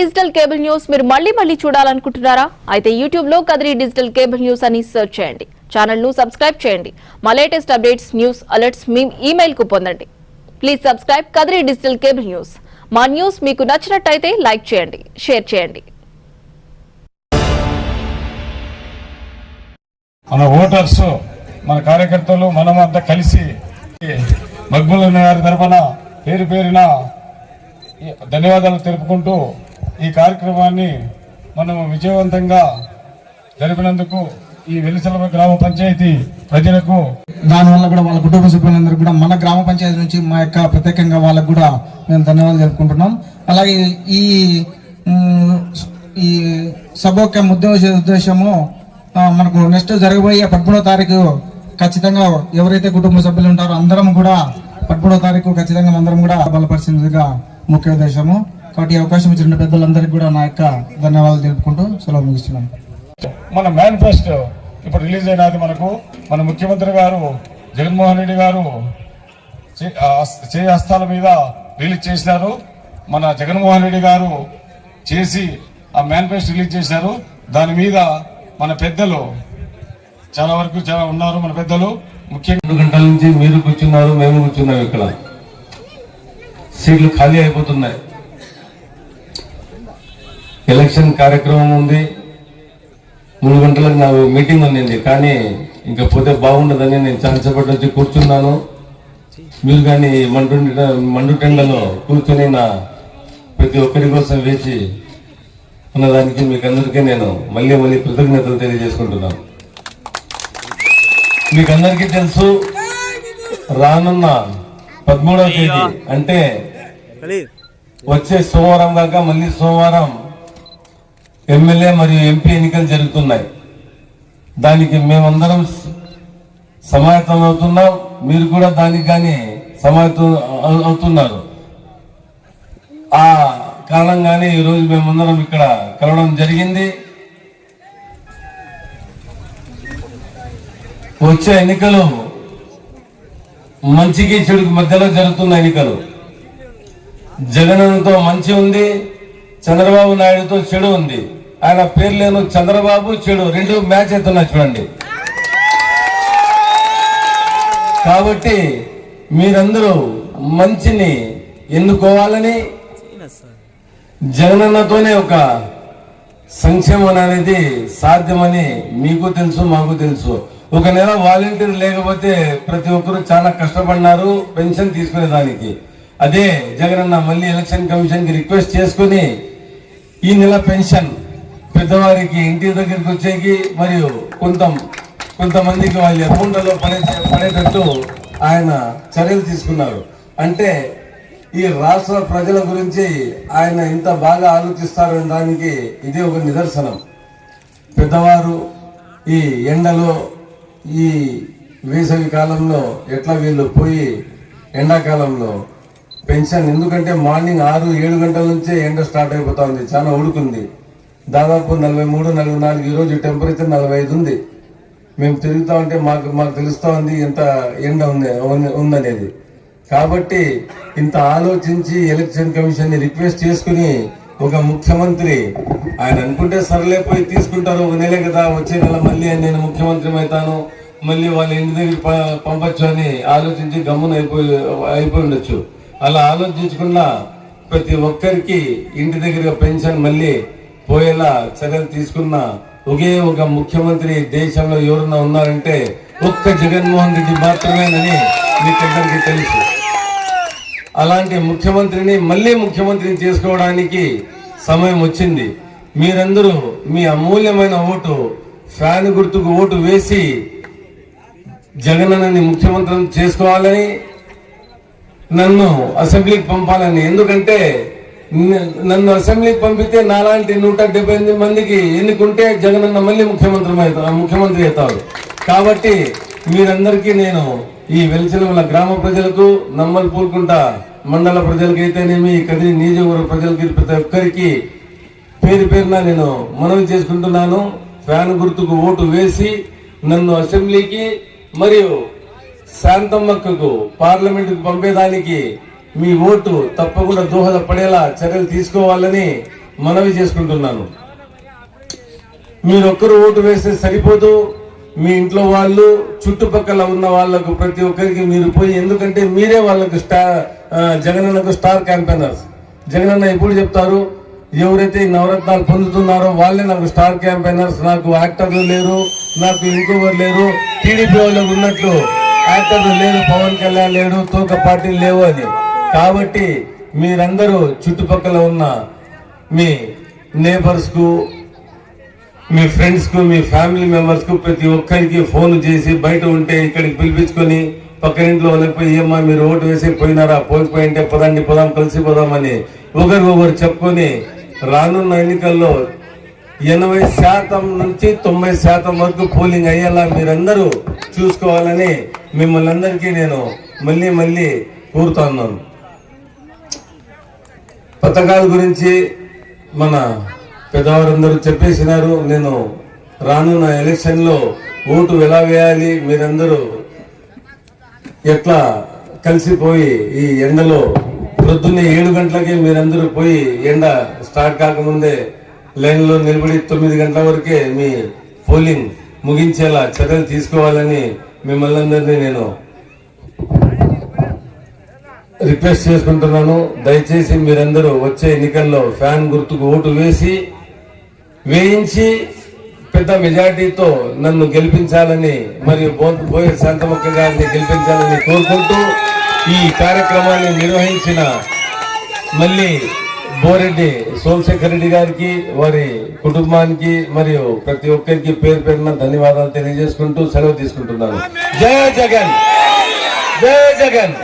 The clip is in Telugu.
డిజిటల్ కేబుల్ న్యూస్ మీరు మళ్ళీ మళ్ళీ చూడాలనుకుంటున్నారా? అయితే యూట్యూబ్లో కదిరి డిజిటల్ కేబుల్ న్యూస్ అని సెర్చ్ చేయండి. ఛానల్ను సబ్స్క్రైబ్ చేయండి. మా లేటెస్ట్ అప్డేట్స్ న్యూస్ అలర్ట్స్ మీ ఈమెయిల్కు పొందండి. Please subscribe Kadiri digital cable news. మా న్యూస్ మీకు నచ్చినట్టయితే లైక్ చేయండి షేర్ చేయండి. మన ఓటర్స్ మన కార్యకర్తలు మనం అంతా కలిసి మక్బుల్ గారి తరఫున పేరు పేరున ధన్యవాదాలు తెలుపుకుంటూ ఈ కార్యక్రమాన్ని మనం విజయవంతంగా జరిపినందుకు ఈ వెలిసల గ్రామ పంచాయతీ ప్రజలకు దానివల్ల కూడా వాళ్ళ కుటుంబ సభ్యులందరూ కూడా మన గ్రామ పంచాయతీ నుంచి మా యొక్క ప్రత్యేకంగా వాళ్ళకు కూడా మేము ధన్యవాదాలు తెలుపుకుంటున్నాం. అలాగే ఈ ఈ సభ యొక్క ఉద్దేశము మనకు నెక్స్ట్ జరగబోయే పదమూడో తారీఖు ఖచ్చితంగా ఎవరైతే కుటుంబ సభ్యులు ఉంటారో అందరం కూడా పదమూడో తారీఖు ఖచ్చితంగా అందరం కూడా బలపరిచినదిగా ముఖ్య ఉద్దేశము. కాబట్టి ఈ అవకాశం ఇచ్చిన పెద్దలందరికీ కూడా నా యొక్క ధన్యవాదాలు తెలుపుకుంటూ సెలవు ముగిస్తున్నాను మన మేనిఫెస్టో ఇప్పుడు రిలీజ్ అయినది మనకు మన ముఖ్యమంత్రి గారు జగన్మోహన్ రెడ్డి గారు చే- హస్తాల మీద రిలీజ్ చేసినారు మన జగన్మోహన్ రెడ్డి గారు చేసి ఆ మేనిఫెస్టో రిలీజ్ చేశారు. దాని మీద మన పెద్దలు చాలా వరకు చాలా ఉన్నారు. మన పెద్దలు ముఖ్యంగా రెండు గంటల నుంచి మీరు కూర్చున్నారు మేము కూర్చున్నాం ఇక్కడ. సీట్లు ఖాళీ అయిపోతున్నాయి. ఎలక్షన్ కార్యక్రమం ఉంది. మూడు గంటలకు నా మీటింగ్ ఉండింది. కానీ ఇంకా పోతే బాగుండదని నేను చాలాసేపటి వచ్చి కూర్చున్నాను. మీరు కానీ మండు మండుటెండలో కూర్చొని నా ప్రతి ఒక్కరి కోసం వేచి ఉన్నదానికి మీకు అందరికీ నేను మళ్ళీ మళ్ళీ కృతజ్ఞతలు తెలియజేసుకుంటున్నాను. మీకు అందరికీ తెలుసు రానున్న పదమూడవ తేదీ అంటే వచ్చే సోమవారం దాకా మళ్ళీ సోమవారం ఎమ్మెల్యే మరియు ఎంపీ ఎన్నికలు జరుగుతున్నాయి. దానికి మేమందరం సమాయత్తం అవుతున్నాం. మీరు కూడా దానికి కానీ సమాయత్తం అవుతున్నారు. ఆ కారణంగానే ఈరోజు మేమందరం ఇక్కడ కలవడం జరిగింది. వచ్చే ఎన్నికలు మంచికి చెడుకు మధ్యలో జరుగుతున్న ఎన్నికలు. జగన్తో మంచి ఉంది. చంద్రబాబు నాయుడుతో చెడు ఉంది. ఆయన పేరు లేను చంద్రబాబు చెడు. రెండు మ్యాచ్ అవుతున్నాయి చూడండి. కాబట్టి మీరందరూ మంచిని ఎన్నుకోవాలని జగనన్నతోనే ఒక సంక్షేమం అనేది సాధ్యమని మీకు తెలుసు మాకు తెలుసు. ఒక నెల వాలంటీర్ లేకపోతే ప్రతి ఒక్కరు చాలా కష్టపడినారు పెన్షన్ తీసుకునే దానికి అదే జగనన్న మళ్ళీ ఎలక్షన్ కమిషన్కి రిక్వెస్ట్ చేసుకుని ఈ నెల పెన్షన్ పెద్దవారికి ఇంటి దగ్గరికి వచ్చేకి మరియు కొంత కొంతమందికి వాళ్ళ అకౌంట్లలో పడే పడేటట్టు ఆయన చర్యలు తీసుకున్నారు. అంటే ఈ రాష్ట్ర ప్రజల గురించి ఆయన ఇంత బాగా ఆలోచిస్తారు దానికి ఇది ఒక నిదర్శనం. పెద్దవారు ఈ ఎండలో ఈ వేసవి కాలంలో ఎట్లా వీళ్ళు పోయి ఎండాకాలంలో పెన్షన్ ఎందుకంటే మార్నింగ్ ఆరు ఏడు గంటల నుంచే ఎండ స్టార్ట్ అయిపోతుంది చాలా ఉడుకుంది. దాదాపు నలభై మూడు నలభై నాలుగు ఈ రోజు టెంపరేచర్ నలభై ఐదు ఉంది. మేము తిరుగుతా ఉంటే మాకు మాకు తెలుస్తూ ఉంది ఇంత ఎండ ఉంది ఉందనేది. కాబట్టి ఇంత ఆలోచించి ఎలక్షన్ కమిషన్ని రిక్వెస్ట్ చేసుకుని ఒక ముఖ్యమంత్రి ఆయన అనుకుంటే సర్లే పోయి తీసుకుంటారు ఒక నెలే కదా వచ్చే నెల మళ్ళీ నేను ముఖ్యమంత్రి అవుతాను మళ్ళీ వాళ్ళ ఇంటి దగ్గర ప- అని ఆలోచించి గమ్మున అయిపోయి అయిపోయి ఉండొచ్చు. అలా ఆలోచించకుండా ప్రతి ఒక్కరికి ఇంటి దగ్గర పెన్షన్ మళ్ళీ పోయేలా చర్యలు తీసుకున్న ఒకే ఒక ముఖ్యమంత్రి దేశంలో ఎవరన్నా ఉన్నారంటే ఒక్క జగన్మోహన్ రెడ్డి మాత్రమేనని మీకందరికీ తెలుసు. అలాంటి ముఖ్యమంత్రిని మళ్ళీ ముఖ్యమంత్రిని చేసుకోవడానికి సమయం వచ్చింది. మీరందరూ మీ అమూల్యమైన ఓటు ఫ్యాన్ గుర్తుకు ఓటు వేసి జగనన్నని ముఖ్యమంత్రిని చేసుకోవాలని నన్ను అసెంబ్లీకి పంపాలని. ఎందుకంటే నన్ను అసెంబ్లీకి పంపితే నాలాంటి నూట డెబ్బై ఎనిమిది మందికి ఎన్నుకుంటే జగనన్న మళ్ళీ ముఖ్యమంత్రి ముఖ్యమంత్రి అవుతాడు. కాబట్టి మీరందరికీ నేను ఈ వెలిసినముల గ్రామ ప్రజలకు నమ్మలు పూరుకుంట మండల ప్రజలకైతేనేమి కదిరి నియోజకవర్గ ప్రజలకి ప్రతి ఒక్కరికి పేరు పేరున నేను మనవి చేసుకుంటున్నాను. ఫ్యాన్ గుర్తుకు ఓటు వేసి నన్ను అసెంబ్లీకి మరియు శాంతమ్మక్కకు పార్లమెంటుకు పంపేదానికి మీ ఓటు తప్పకుండా దోహదపడేలా చర్యలు తీసుకోవాలని మనవి చేసుకుంటున్నాను. మీరు ఒక్కరు ఓటు వేస్తే సరిపోదు. మీ ఇంట్లో వాళ్ళు చుట్టుపక్కల ఉన్న వాళ్ళకు ప్రతి ఒక్కరికి మీరు పోయి ఎందుకంటే మీరే వాళ్ళకు స్టార్ జగనన్నకు స్టార్ క్యాంపెయినర్స్. జగనన్న ఎప్పుడు చెప్తారు ఎవరైతే నవరత్నాలు పొందుతున్నారో వాళ్ళే నాకు స్టార్ క్యాంపెయినర్స్ నాకు యాక్టర్లు లేరు నాకు ఇంకొకరు లేరు టీడీపీ వాళ్ళకు ఉన్నట్లు యాక్టర్లు లేరు పవన్ కళ్యాణ్ లేడు తోక పార్టీలు లేవు అని. కాబట్టి మీరందరూ చుట్టుపక్కల ఉన్న మీ నేబర్స్కు మీ ఫ్రెండ్స్కు మీ ఫ్యామిలీ మెంబర్స్కు ప్రతి ఒక్కరికి ఫోన్ చేసి బయట ఉంటే ఇక్కడికి పిలిపించుకొని పక్కనింట్లో వాళ్ళకి ఏమ్మా మీరు ఓటు వేసి పోయినారా? పోయిపోయింటే పదండి పోదాం కలిసి పోదామని ఒకరు చెప్పుకొని రానున్న ఎన్నికల్లో ఎనభై శాతం నుంచి తొంభై శాతం వరకు పోలింగ్ అయ్యేలా మీరందరూ చూసుకోవాలని మిమ్మల్ని అందరికీ నేను మళ్ళీ మళ్ళీ కోరుతున్నాను పథకాల గురించి మన పెద్దవారందరూ చెప్పేసినారు. నేను రానున్న ఎలక్షన్లో ఓటు ఎలా వేయాలి? మీరందరూ ఎట్లా కలిసిపోయి ఈ ఎండలో ప్రొద్దున్నే ఏడు గంటలకే మీరందరూ పోయి ఎండ స్టార్ట్ కాకముందే లైన్లో నిలబడి తొమ్మిది గంటల వరకే మీ పోలింగ్ ముగించేలా చర్యలు తీసుకోవాలని మిమ్మల్ని అందరినీ నేను రిక్వెస్ట్ చేసుకుంటున్నాను. దయచేసి మీరందరూ వచ్చే ఎన్నికల్లో ఫ్యాన్ గుర్తుకు ఓటు వేసి వేయించి పెద్ద మెజార్టీతో నన్ను గెలిపించాలని మరియు బో- బోయే శాంతమక్క గారిని గెలిపించాలని కోరుకుంటూ ఈ కార్యక్రమాన్ని నిర్వహించిన మళ్ళీ బోరెడ్డి సోమశేఖర్ రెడ్డి గారికి వారి కుటుంబానికి మరియు ప్రతి ఒక్కరికి పేరు పేరున ధన్యవాదాలు తెలియజేసుకుంటూ సెలవు తీసుకుంటున్నాను. జయ జగన్! జయ జగన్!